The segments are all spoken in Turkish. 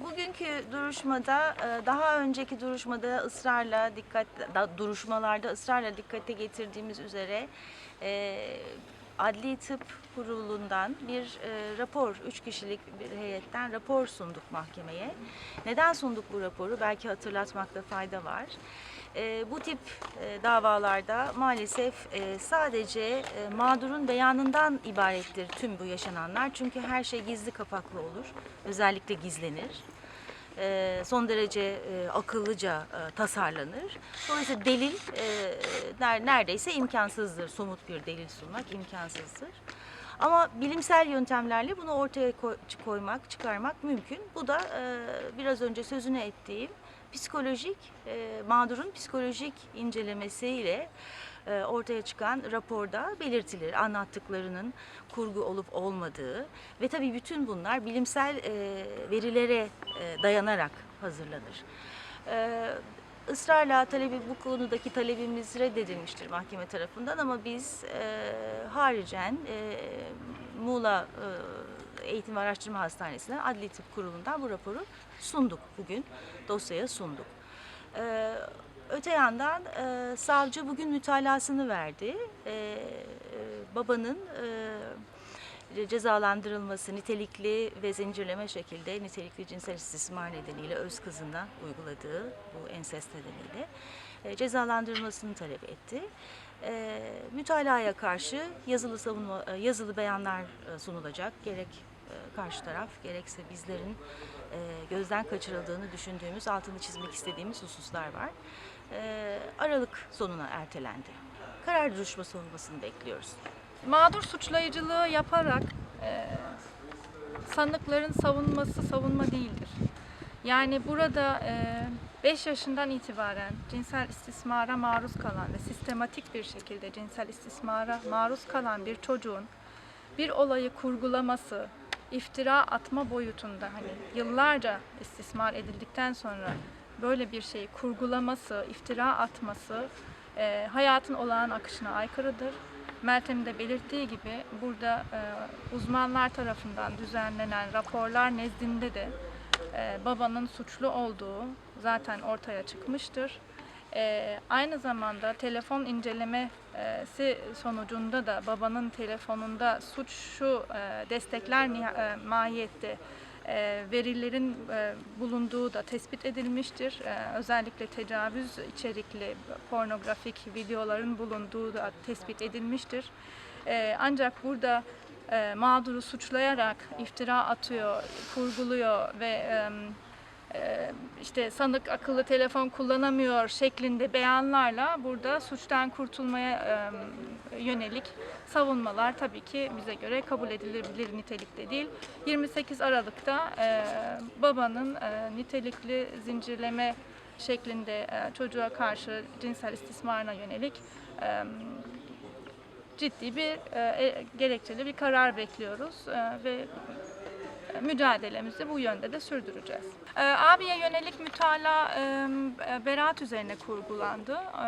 Bugünkü duruşmada e, daha önceki duruşmada ısrarla dikkat da- duruşmalarda ısrarla dikkate getirdiğimiz üzere e, Adli Tıp Kurulu'ndan bir e, rapor, üç kişilik bir heyetten rapor sunduk mahkemeye. Neden sunduk bu raporu? Belki hatırlatmakta fayda var. E, bu tip e, davalarda maalesef e, sadece e, mağdurun beyanından ibarettir tüm bu yaşananlar. Çünkü her şey gizli kapaklı olur. Özellikle gizlenir. E, son derece e, akıllıca e, tasarlanır. Dolayısıyla delil e, ner- neredeyse imkansızdır. Somut bir delil sunmak imkansızdır. Ama bilimsel yöntemlerle bunu ortaya koy- koymak, çıkarmak mümkün. Bu da e, biraz önce sözünü ettiğim psikolojik, e, mağdurun psikolojik incelemesiyle e, ortaya çıkan raporda belirtilir. Anlattıklarının kurgu olup olmadığı ve tabii bütün bunlar bilimsel e, verilere e, dayanarak hazırlanır. E, ısrarla talebi bu konudaki talebimiz reddedilmiştir mahkeme tarafından ama biz e, haricen e, Muğla e, Eğitim ve Araştırma Hastanesi'ne Adli Tıp Kurulu'ndan bu raporu sunduk bugün. Dosyaya sunduk. E, öte yandan e, savcı bugün mütalasını verdi. E, e, babanın e, cezalandırılması nitelikli ve zincirleme şekilde nitelikli cinsel istismar nedeniyle öz kızına uyguladığı bu ensest nedeniyle e, cezalandırılmasını talep etti. E, mütalaya karşı yazılı savunma e, yazılı beyanlar e, sunulacak. Gerek karşı taraf gerekse bizlerin e, gözden kaçırıldığını düşündüğümüz, altını çizmek istediğimiz hususlar var. E, Aralık sonuna ertelendi. Karar duruşması olmasını bekliyoruz. mağdur suçlayıcılığı yaparak e, sanıkların savunması savunma değildir. Yani burada 5 yaşından itibaren cinsel istismara maruz kalan ve sistematik bir şekilde cinsel istismara maruz kalan bir çocuğun bir olayı kurgulaması, iftira atma boyutunda hani yıllarca istismar edildikten sonra böyle bir şeyi kurgulaması, iftira atması e, hayatın olağan akışına aykırıdır. Meltem'in de belirttiği gibi burada e, uzmanlar tarafından düzenlenen raporlar nezdinde de e, babanın suçlu olduğu zaten ortaya çıkmıştır. E, aynı zamanda telefon incelemesi sonucunda da babanın telefonunda suçu e, destekler e, mahiyette e, verilerin e, bulunduğu da tespit edilmiştir. E, özellikle tecavüz içerikli pornografik videoların bulunduğu da tespit edilmiştir. E, ancak burada e, mağduru suçlayarak iftira atıyor, kurguluyor ve e, işte sanık akıllı telefon kullanamıyor şeklinde beyanlarla burada suçtan kurtulmaya yönelik savunmalar tabii ki bize göre kabul edilebilir nitelikte değil. 28 Aralık'ta e, babanın e, nitelikli zincirleme şeklinde e, çocuğa karşı cinsel istismarına yönelik ciddi bir gerekçeli bir karar bekliyoruz ve mücadelemizi bu yönde de sürdüreceğiz. E, abiye yönelik mütala e, beraat üzerine kurgulandı. E,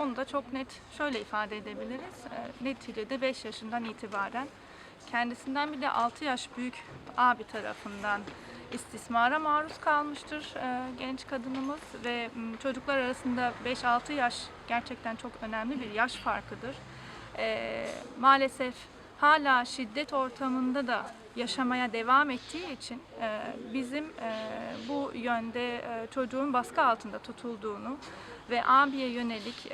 onu da çok net şöyle ifade edebiliriz. E, neticede 5 yaşından itibaren kendisinden bir de 6 yaş büyük abi tarafından istismara maruz kalmıştır e, genç kadınımız ve çocuklar arasında 5-6 yaş gerçekten çok önemli bir yaş farkıdır. Maalesef hala şiddet ortamında da yaşamaya devam ettiği için e, bizim e, bu yönde e, çocuğun baskı altında tutulduğunu ve abiye yönelik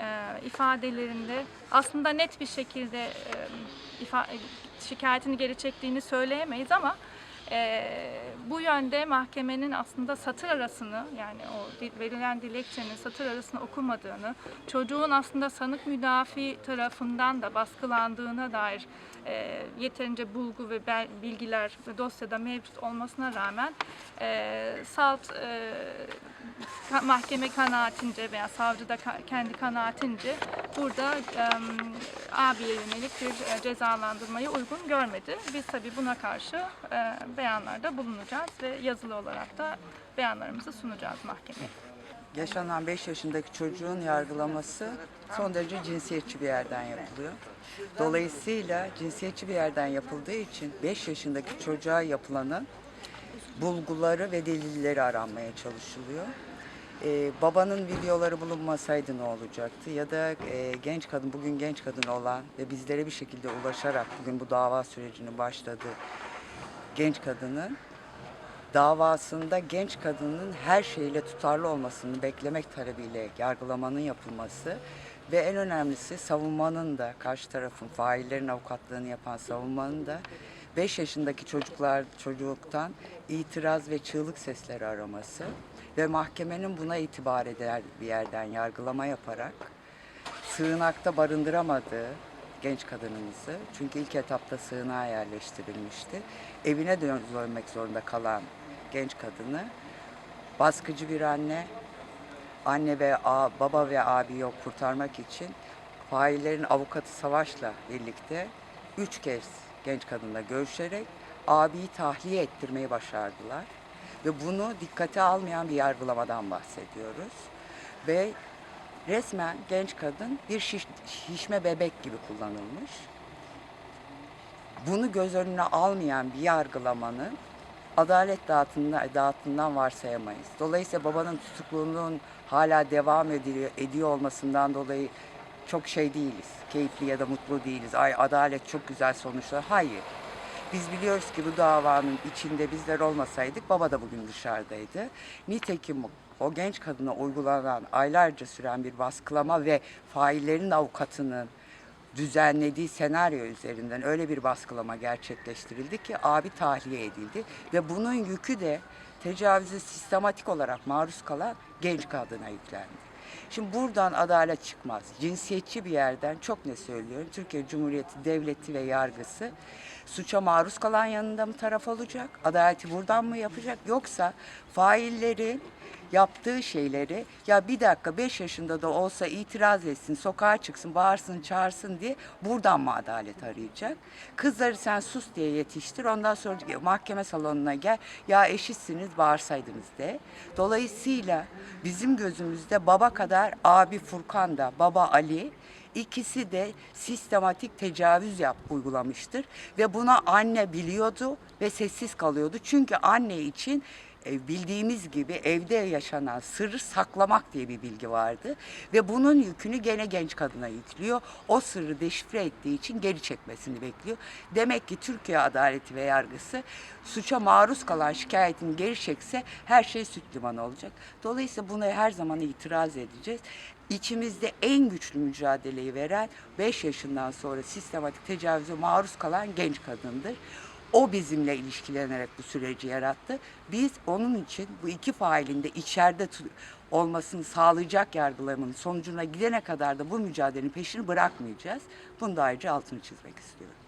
ifadelerinde aslında net bir şekilde şikayetini geri çektiğini söyleyemeyiz ama e, bu yönde mahkemenin aslında satır arasını yani o verilen dilekçenin satır arasını okumadığını, çocuğun aslında sanık müdafi tarafından da baskılandığına dair e, yeterince bulgu ve bilgiler dosyada mevcut olmasına rağmen e, salt e, mahkeme kanaatince veya savcı da kendi kanaatince burada abiye yönelik bir e, cezalandırmayı uygun görmedi. Biz tabii buna karşı e, beyanlarda bulunacağız ve yazılı olarak da beyanlarımızı sunacağız mahkemeye. Yaşanan 5 yaşındaki çocuğun yargılaması son derece cinsiyetçi bir yerden yapılıyor. Dolayısıyla cinsiyetçi bir yerden yapıldığı için 5 yaşındaki çocuğa yapılanın bulguları ve delilleri aranmaya çalışılıyor. Ee, babanın videoları bulunmasaydı ne olacaktı? Ya da e, genç kadın, bugün genç kadın olan ve bizlere bir şekilde ulaşarak bugün bu dava sürecinin başladığı genç kadının davasında genç kadının her şeyle tutarlı olmasını beklemek talebiyle yargılamanın yapılması ve en önemlisi savunmanın da karşı tarafın faillerin avukatlığını yapan savunmanın da 5 yaşındaki çocuklar çocuktan itiraz ve çığlık sesleri araması ve mahkemenin buna itibar eder bir yerden yargılama yaparak sığınakta barındıramadığı genç kadınımızı çünkü ilk etapta sığınağa yerleştirilmişti. Evine dön- dönmek zorunda kalan genç kadını baskıcı bir anne, anne ve a, baba ve abi yok kurtarmak için faillerin avukatı Savaş'la birlikte üç kez genç kadınla görüşerek abiyi tahliye ettirmeyi başardılar. Ve bunu dikkate almayan bir yargılamadan bahsediyoruz. Ve resmen genç kadın bir şiş, şişme bebek gibi kullanılmış. Bunu göz önüne almayan bir yargılamanın adalet dağıtımından, dağıtımından varsayamayız. Dolayısıyla babanın tutukluluğunun hala devam ediyor, ediyor olmasından dolayı çok şey değiliz. Keyifli ya da mutlu değiliz. Ay adalet çok güzel sonuçlar. Hayır. Biz biliyoruz ki bu davanın içinde bizler olmasaydık baba da bugün dışarıdaydı. Nitekim o genç kadına uygulanan aylarca süren bir baskılama ve faillerin avukatının düzenlediği senaryo üzerinden öyle bir baskılama gerçekleştirildi ki abi tahliye edildi ve bunun yükü de tecavüze sistematik olarak maruz kalan genç kadına yüklendi. Şimdi buradan adalet çıkmaz. Cinsiyetçi bir yerden çok ne söylüyorum? Türkiye Cumhuriyeti devleti ve yargısı suça maruz kalan yanında mı taraf olacak? Adaleti buradan mı yapacak? Yoksa faillerin yaptığı şeyleri ya bir dakika 5 yaşında da olsa itiraz etsin, sokağa çıksın, bağırsın, çağırsın diye buradan mı adalet arayacak? Kızları sen sus diye yetiştir. Ondan sonra mahkeme salonuna gel. Ya eşitsiniz bağırsaydınız de. Dolayısıyla bizim gözümüzde baba kadar abi Furkan da baba Ali İkisi de sistematik tecavüz yap uygulamıştır ve buna anne biliyordu ve sessiz kalıyordu. Çünkü anne için bildiğimiz gibi evde yaşanan sırrı saklamak diye bir bilgi vardı ve bunun yükünü gene genç kadına yüklüyor. O sırrı deşifre ettiği için geri çekmesini bekliyor. Demek ki Türkiye adaleti ve yargısı suça maruz kalan şikayetini geri çekse her şey süt limanı olacak. Dolayısıyla buna her zaman itiraz edeceğiz. İçimizde en güçlü mücadeleyi veren 5 yaşından sonra sistematik tecavüze maruz kalan genç kadındır. O bizimle ilişkilenerek bu süreci yarattı. Biz onun için bu iki failin de içeride olmasını sağlayacak yargılamanın sonucuna gidene kadar da bu mücadelenin peşini bırakmayacağız. Bunu da ayrıca altını çizmek istiyorum.